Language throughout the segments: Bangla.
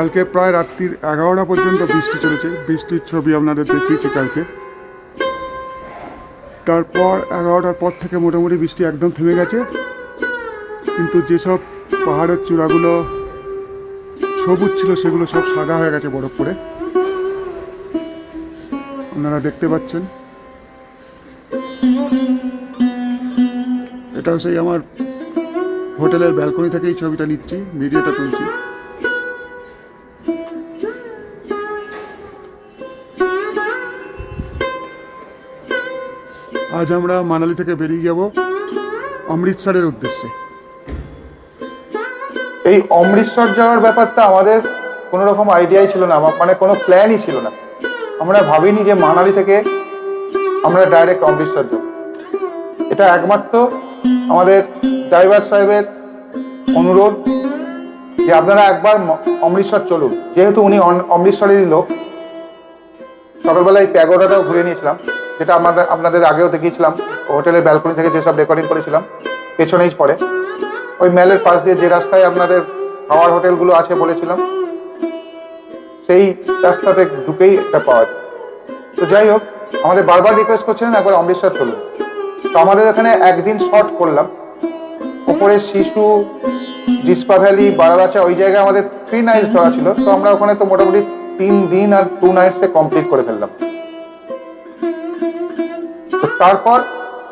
কালকে প্রায় রাত্রির এগারোটা পর্যন্ত বৃষ্টি চলেছে। বৃষ্টির ছবি আপনাদের দেখিয়েছি কালকে। তারপর এগারোটার পর থেকে মোটামুটি বৃষ্টি একদম থেমে গেছে। কিন্তু যেসব পাহাড়ের চূড়াগুলো সবুজ ছিল, সেগুলো সব সাদা হয়ে গেছে বরফ পরে আপনারা দেখতে পাচ্ছেন। এটাও সেই আমার হোটেলের ব্যালকনি থেকেই ছবিটা নিচ্ছি, ভিডিওটা তুলছি। আজ আমরা মানালি থেকে বেরিয়ে যাব অমৃতসরের উদ্দেশ্যে। এই অমৃতসর যাওয়ার ব্যাপারটা আমাদের কোনো রকম আইডিয়াই ছিল না মানে কোনো প্ল্যানই ছিল না। আমরা ভাবিনি যে মানালি থেকে আমরা ডাইরেক্ট অমৃতসর যাব। এটা একমাত্র আমাদের ড্রাইভার সাহেবের অনুরোধ যে আপনারা একবার অমৃতসর চলুন। যেহেতু উনি অমৃতসরেরই লোক, সকালবেলায় প্যাগোডাটাও ঘুরে নিয়েছিলাম। যেটা আমাদের আপনাদের আগেও দেখিয়েছিলাম হোটেলের ব্যালকনি থেকে যেসব রেকর্ডিং করেছিলাম, পেছনেই পড়ে। ওই মেলের পাশ দিয়ে যে রাস্তায় আপনাদের খাওয়ার হোটেলগুলো আছে বলেছিলাম, সেই রাস্তাতে ঢুকেই এটা পাওয়া যায়। তো যাই হোক, আমাদের বারবার রিকোয়েস্ট করছিলেন, একবার অমৃতসর চলুন। তো আমাদের এখানে একদিন শর্ট করলাম। উপরে শিশু জিসপা ভ্যালি, বারাবাচা, ওই জায়গায় আমাদের থ্রি নাইটস ধরা ছিল। তো আমরা ওখানে তো মোটামুটি তিন দিন আর টু নাইটসে কমপ্লিট করে ফেললাম। তারপর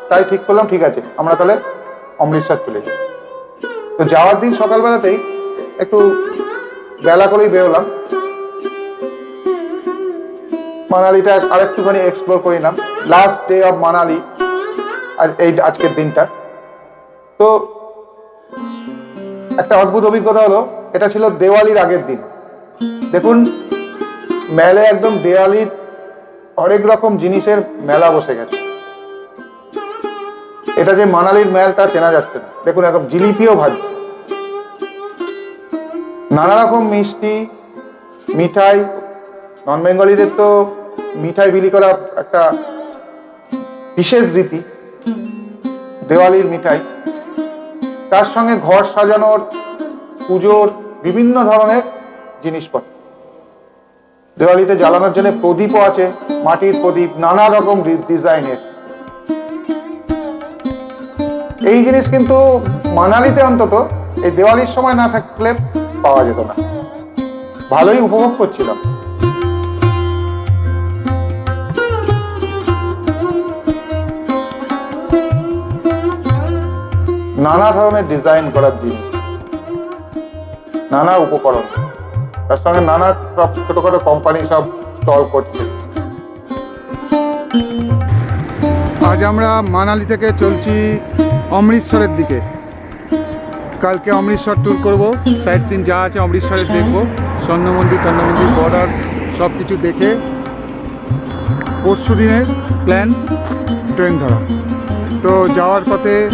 তাই ঠিক করলাম, ঠিক আছে। আমরা তাহলে অমৃতসর চলে যাই তো যাওয়ার দিন সকালবেলাতেই একটু বেলা করেই বেরোলাম। মানালিটা আরেকটুখানি এক্সপ্লোর করে নিলাম। লাস্ট ডে অফ মানালি আজ এই আজকের দিনটা। তো একটা অদ্ভুত অভিজ্ঞতা হলো, এটা ছিল দেওয়ালির আগের দিন। দেখুন মেলে একদম দেওয়ালির হরেক রকম জিনিসের মেলা বসে গেছে। এটা যে মানালির মেল তা চেনা যাচ্ছে না। দেখুন এখন জিলিপিও ভাজছে নানা রকম মিষ্টি, মিঠাই নন বেঙ্গলিদের তো মিঠাই বিলি করা একটা বিশেষ রীতি, দেওয়ালির মিঠাই। তার সঙ্গে ঘর সাজানোর, পুজোর বিভিন্ন ধরনের জিনিসপত্র। দেওয়ালিতে জ্বালানোর জন্য প্রদীপও আছে, মাটির প্রদীপ, নানা রকম ডিজাইনের। এই জিনিস কিন্তু মানালিতে অন্তত এই দেওয়ালির সময় না থাকলে পাওয়া যেত না। ভালোই উপভোগ করছিলাম। নানা ধরনের ডিজাইন করার জিনিস নানা উপকরণ, তার সঙ্গে নানা ছোটখাটো কোম্পানি সব স্টল করছে। আজ আমরা মানালি থেকে চলছি অমৃতসরের দিকে। কালকে অমৃতসর ট্যুর করব। সাইট সিন যা আছে অমৃতসরে দেখব। স্বর্ণ মন্দির বর্ডার সব কিছু দেখে পরশু দিনের প্ল্যান ট্রেন ধরা। তো যাওয়ার পথে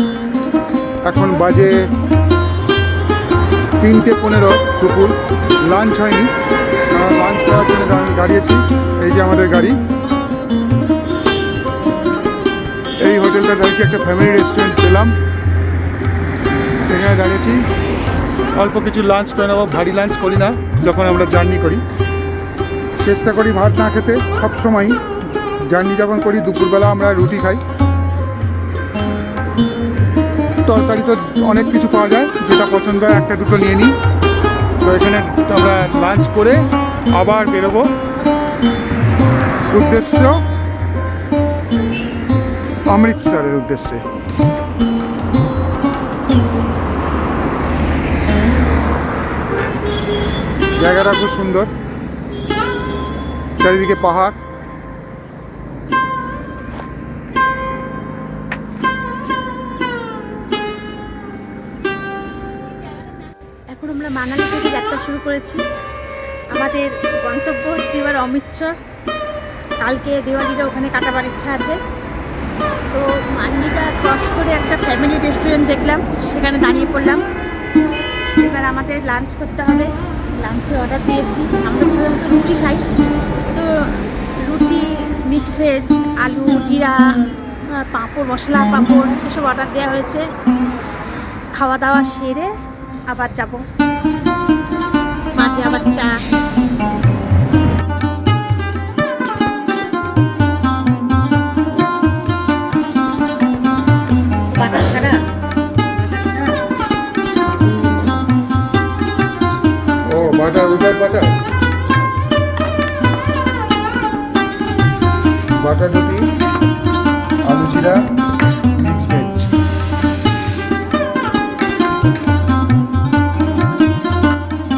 এখন বাজে তিনটে পনেরো দুপুর। লাঞ্চ হয়নি। লাঞ্চ করার জন্য দাঁড়- দাঁড়িয়েছি। এই যে আমাদের গাড়ি। হোটেলটা দাঁড়িয়েছি একটা ফ্যামিলি রেস্টুরেন্ট পেলাম। এখানে দাঁড়িয়েছি। অল্প কিছু লাঞ্চ করে নেব, ভারী লাঞ্চ করি না, যখন আমরা জার্নি করি। চেষ্টা করি ভাত না খেতে সবসময়ই জার্নি যখন করি, দুপুরবেলা আমরা রুটি খাই। তরকারি তো অনেক কিছু পাওয়া যায়, যেটা পছন্দ হয় একটা দুটো নিয়ে নিই। তো এখানে আমরা লাঞ্চ করে আবার বেরোবো। উদ্দেশ্য অমৃতসরের উদ্দেশ্যে। জায়গাটা খুব সুন্দর। চারিদিকে পাহাড়। এখন আমরা মানালি থেকে যাত্রা শুরু করেছি। আমাদের গন্তব্য হচ্ছে এবার অমৃতসর। কালকে দেওয়ালিটা ওখানে কাটাবার ইচ্ছা আছে। তো মান্ডিটা ক্রস করে একটা ফ্যামিলি রেস্টুরেন্ট দেখলাম, সেখানে দাঁড়িয়ে পড়লাম। এবার আমাদের লাঞ্চ করতে হবে। লাঞ্চে অর্ডার দিয়েছি। আমরা রুটি খাই। তো রুটি মিক্সড ভেজ আলু, জিরা পাঁপড়, মশলা, পাঁপড়, এসব অর্ডার দেওয়া হয়েছে। খাওয়া দাওয়া সেরে আবার যাব। মাঝে আবার চা।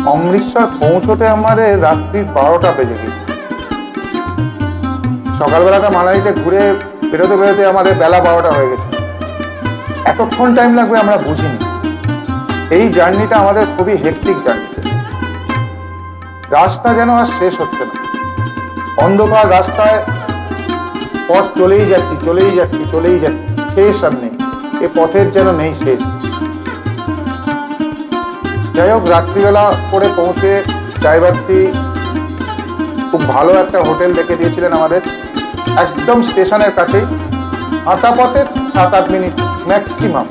অমৃতসর পৌঁছতে আমাদের রাত্রি বারোটা বেজে গেছে। সকালবেলাটা মানালিতে ঘুরে বেরোতে বেরোতে আমাদের বেলা বারোটা হয়ে গেছে। এতক্ষণ টাইম লাগবে আমরা বুঝিনি। এই জার্নিটা আমাদের খুবই হেকটিক জার্নি। রাস্তা যেন আর শেষ হচ্ছে না। অন্ধকার রাস্তায় পথ চলেই যাচ্ছি চলেই যাচ্ছি চলেই যাচ্ছি। শেষ আর নেই। এ পথের যেন নেই শেষ। যাই হোক, রাত্রিবেলা করে পৌঁছে ড্রাইভারটি খুব ভালো একটা হোটেল দেখে দিয়েছিলেন আমাদের। একদম স্টেশনের কাছেই। হাঁটা পথে সাত আট মিনিট ম্যাক্সিমাম।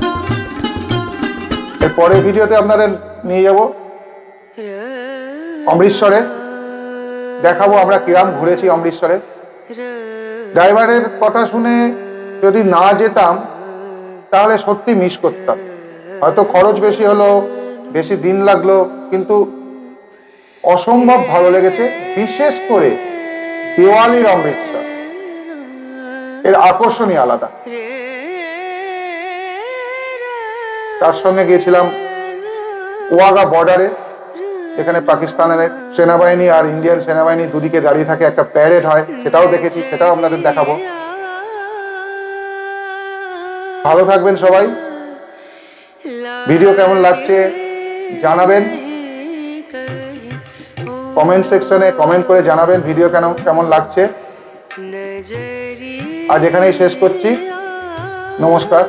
এর পরের ভিডিওতে আপনাদের নিয়ে যাব। অমৃতসরে। দেখাবো আমরা কিরাম ঘুরেছি অমৃতসরে। ড্রাইভারের কথা শুনে যদি না যেতাম, তাহলে সত্যি মিস করতাম। হয়তো খরচ বেশি হলো, বেশি দিন লাগল, কিন্তু অসম্ভব ভালো লেগেছে, বিশেষ করে দেওয়ালির অমৃতসর। এর আকর্ষণই আলাদা। তার সঙ্গে গিয়েছিলাম ওয়াগা বর্ডারে। এখানে পাকিস্তানের সেনাবাহিনী আর ইন্ডিয়ান সেনাবাহিনী দুদিকে দাঁড়িয়ে থাকে, একটা প্যারেড হয়, সেটাও দেখেছি, সেটাও আপনাদের দেখাবো। ভালো থাকবেন সবাই। ভিডিও কেমন লাগছে জানাবেন। কমেন্ট সেকশনে কমেন্ট করে জানাবেন ভিডিও কেন কেমন লাগছে। আজ এখানেই শেষ করছি। নমস্কার।